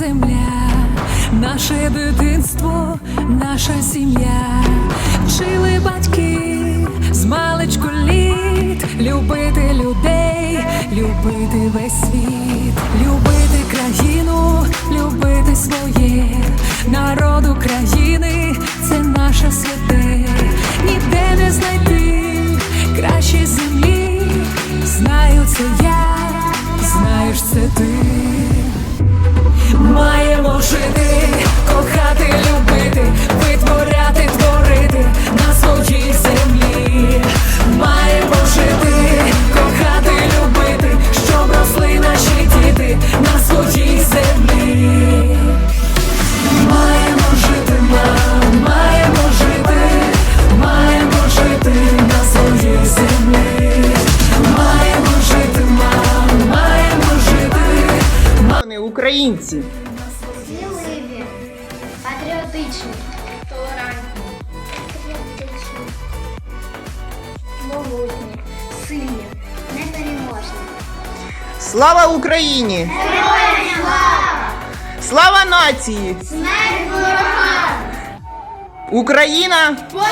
земля, наше дитинство, наша сім'я, вчили батьки з маличку літ, любити людей, любити весь світ, українці. Сміливі, патріотичні, толерантні, патріотичні, могутні, сильні, непереможні. Слава Україні! Героям слава! Слава нації! Смерть ворогам! Україна! Понад